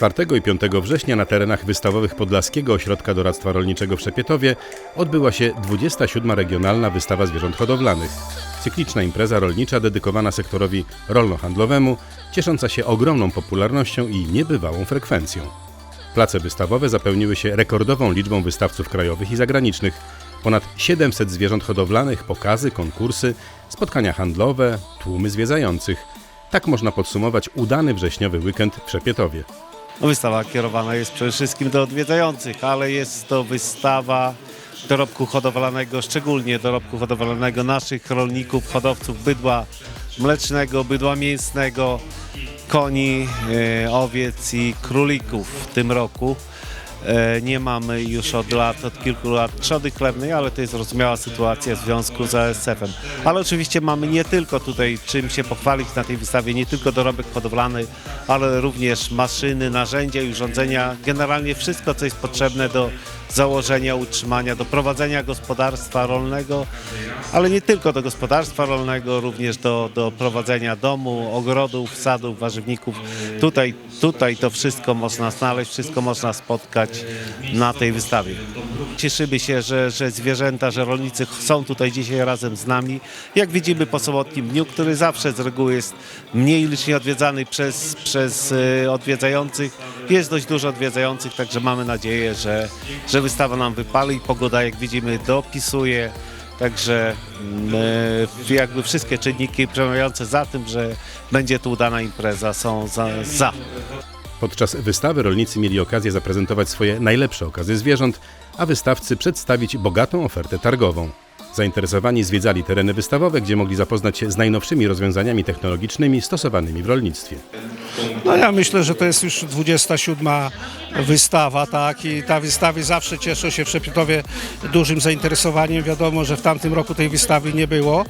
Czwartego i 5 września na terenach wystawowych Podlaskiego Ośrodka Doradztwa Rolniczego w Szepietowie odbyła się 27. Regionalna Wystawa Zwierząt Hodowlanych. Cykliczna impreza rolnicza dedykowana sektorowi rolno-handlowemu, ciesząca się ogromną popularnością i niebywałą frekwencją. Place wystawowe zapełniły się rekordową liczbą wystawców krajowych i zagranicznych. Ponad 700 zwierząt hodowlanych, pokazy, konkursy, spotkania handlowe, tłumy zwiedzających. Tak można podsumować udany wrześniowy weekend w Szepietowie. No, Wystawa kierowana jest przede wszystkim do odwiedzających, ale jest to wystawa dorobku hodowlanego, szczególnie dorobku hodowlanego naszych rolników, hodowców bydła mlecznego, bydła mięsnego, koni, e, owiec i królików w tym roku. E, Nie mamy już od lat, od kilku lat trzody chlewnej, ale to jest zrozumiała sytuacja w związku z ASF-em. Ale oczywiście mamy nie tylko tutaj czym się pochwalić na tej wystawie, nie tylko dorobek hodowlany, ale również maszyny, narzędzia i urządzenia, generalnie wszystko, co jest potrzebne do założenia, utrzymania, do prowadzenia gospodarstwa rolnego, ale nie tylko do gospodarstwa rolnego, również do, do prowadzenia domu, ogrodów, sadów, warzywników. Tutaj, tutaj to wszystko można znaleźć, wszystko można spotkać na tej wystawie. Cieszymy się, że, że zwierzęta, że rolnicy są tutaj dzisiaj razem z nami. Jak widzimy po sobotnim dniu, który zawsze z reguły jest mniej licznie odwiedzany przez, przez e, odwiedzających, jest dość dużo odwiedzających, także mamy nadzieję, że, że wystawa nam wypali. Pogoda, jak widzimy, dopisuje. Także mm, e, jakby wszystkie czynniki przemawiające za tym, że będzie tu udana impreza są za. za. Podczas wystawy rolnicy mieli okazję zaprezentować swoje najlepsze okazy zwierząt, a wystawcy przedstawić bogatą ofertę targową. Zainteresowani zwiedzali tereny wystawowe, gdzie mogli zapoznać się z najnowszymi rozwiązaniami technologicznymi stosowanymi w rolnictwie. No ja myślę, że to jest już 27 wystawa, tak, i ta wystawy zawsze cieszą się w Szepietowie dużym zainteresowaniem. Wiadomo, że w tamtym roku tej wystawy nie było,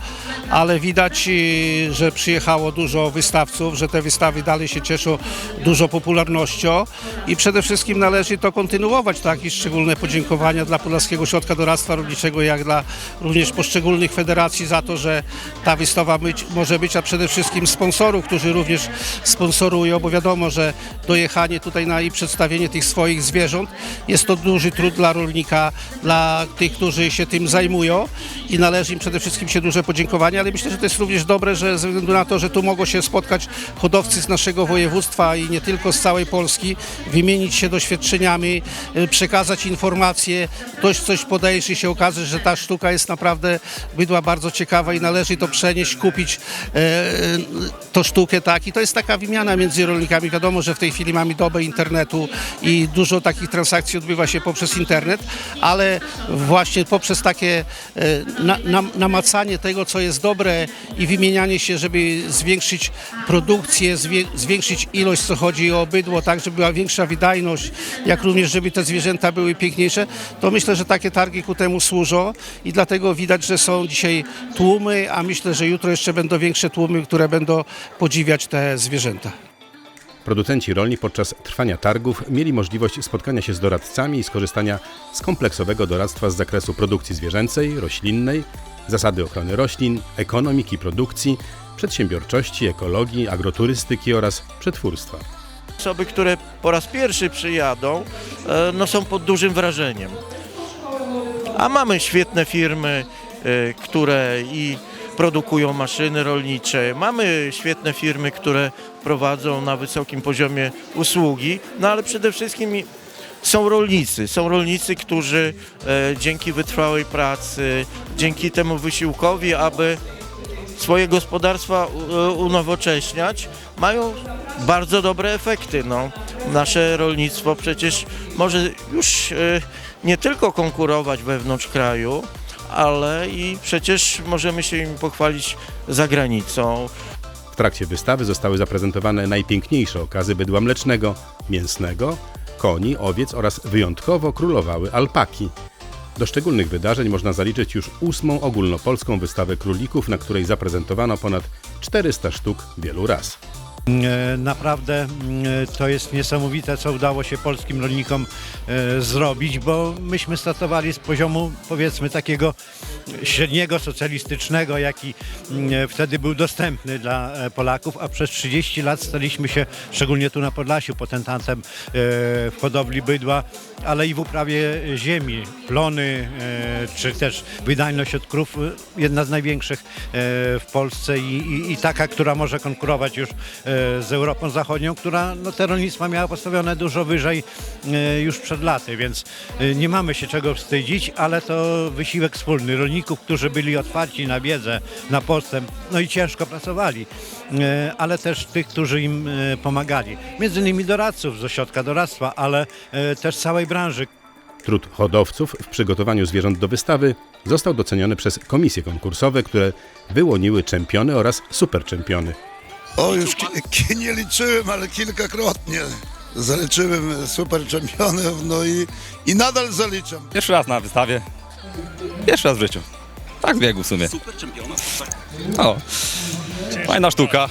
ale widać, i, że przyjechało dużo wystawców, że te wystawy dalej się cieszą dużo popularnością i przede wszystkim należy to kontynuować, tak, i szczególne podziękowania dla Podlaskiego Ośrodka Doradztwa Rolniczego, jak dla również poszczególnych federacji za to, że ta wystawa być, może być, a przede wszystkim sponsorów, którzy również sponsorują, bo wiadomo, że dojechanie tutaj na i przedstawienie tych swoich zwierząt jest to duży trud dla rolnika, dla tych, którzy się tym zajmują i należy im przede wszystkim się duże podziękowania, ale myślę, że to jest również dobre, że ze względu na to, że tu mogą się spotkać hodowcy z naszego województwa i nie tylko z całej Polski, wymienić się doświadczeniami, y, przekazać informacje, ktoś coś podejrzy się okaże, że ta sztuka jest naprawdę bydła bardzo ciekawa i należy to przenieść, kupić e, tą sztukę, tak. I to jest taka wymiana między rolnikami. Wiadomo, że w tej chwili mamy dobę internetu i dużo takich transakcji odbywa się poprzez internet, ale właśnie poprzez takie e, na, na, namacanie tego, co jest dobre i wymienianie się, żeby zwiększyć produkcję, zwiększyć ilość, co chodzi o bydło, tak, żeby była większa wydajność, jak również, żeby te zwierzęta były piękniejsze, to myślę, że takie targi ku temu służą i dlatego widać, że są dzisiaj tłumy, a myślę, że jutro jeszcze będą większe tłumy, które będą podziwiać te zwierzęta. Producenci rolni podczas trwania targów mieli możliwość spotkania się z doradcami i skorzystania z kompleksowego doradztwa z zakresu produkcji zwierzęcej, roślinnej, zasady ochrony roślin, ekonomiki produkcji, przedsiębiorczości, ekologii, agroturystyki oraz przetwórstwa. Osoby, które po raz pierwszy przyjadą, e, no są pod dużym wrażeniem. A mamy świetne firmy, e, które i produkują maszyny rolnicze, mamy świetne firmy, które prowadzą na wysokim poziomie usługi, no ale przede wszystkim są rolnicy, są rolnicy, którzy e, dzięki wytrwałej pracy, dzięki temu wysiłkowi, aby swoje gospodarstwa u- unowocześniać, mają bardzo dobre efekty. No. Nasze rolnictwo przecież może już e, nie tylko konkurować wewnątrz kraju, ale i przecież możemy się im pochwalić za granicą. W trakcie wystawy zostały zaprezentowane najpiękniejsze okazy bydła mlecznego, mięsnego, koni, owiec oraz wyjątkowo królowały alpaki. Do szczególnych wydarzeń można zaliczyć już ósmą ogólnopolską wystawę królików, na której zaprezentowano ponad 400 sztuk wielu ras. E, Naprawdę mm, to jest niesamowite, co udało się polskim rolnikom e, zrobić, bo myśmy startowali z poziomu powiedzmy takiego średniego socjalistycznego, jaki mm, wtedy był dostępny dla e, Polaków, a przez 30 lat staliśmy się, szczególnie tu na Podlasiu, potentatem e, w hodowli bydła, ale i w uprawie ziemi. Plony, e, czy też wydajność od krów, e, jedna z największych e, w Polsce i, i, i taka, która może konkurować już e, z Europą Zachodnią, która no, te rolnictwa miała postawione dużo wyżej e, już przed laty, więc e, nie mamy się czego wstydzić, ale to wysiłek wspólny rolników, którzy byli otwarci na wiedzę, na postęp, no i ciężko pracowali, e, ale też tych, którzy im e, pomagali. Między innymi doradców z ośrodka doradztwa, ale e, też całej branży, Trud hodowców w przygotowaniu zwierząt do wystawy został doceniony przez komisje konkursowe, które wyłoniły czempiony oraz superczempiony. O, już ki, nie liczyłem, ale kilkakrotnie zaliczyłem super czempionów, no i, i nadal zaliczam. Pierwszy raz na wystawie. Pierwszy raz w życiu. Tak biegł w sumie. Super No, fajna sztuka.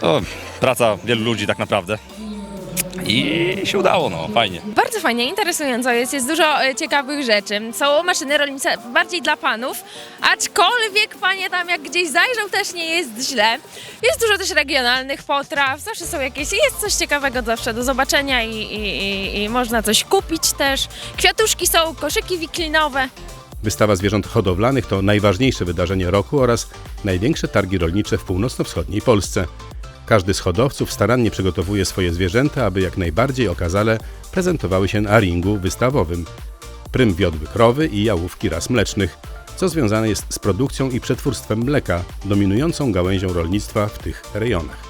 To praca wielu ludzi tak naprawdę. I się udało, no, fajnie. Bardzo fajnie, interesująco jest, jest dużo e, ciekawych rzeczy. Są maszyny rolnicze bardziej dla panów, aczkolwiek panie tam jak gdzieś zajrzą też nie jest źle. Jest dużo też regionalnych potraw, zawsze są jakieś, jest coś ciekawego zawsze do zobaczenia i, i, i, i można coś kupić też. Kwiatuszki są, koszyki wiklinowe. Wystawa zwierząt hodowlanych to najważniejsze wydarzenie roku oraz największe targi rolnicze w północno-wschodniej Polsce. Każdy z hodowców starannie przygotowuje swoje zwierzęta, aby jak najbardziej okazale prezentowały się na ringu wystawowym. Prym wiodły krowy i jałówki ras mlecznych, co związane jest z produkcją i przetwórstwem mleka, dominującą gałęzią rolnictwa w tych rejonach.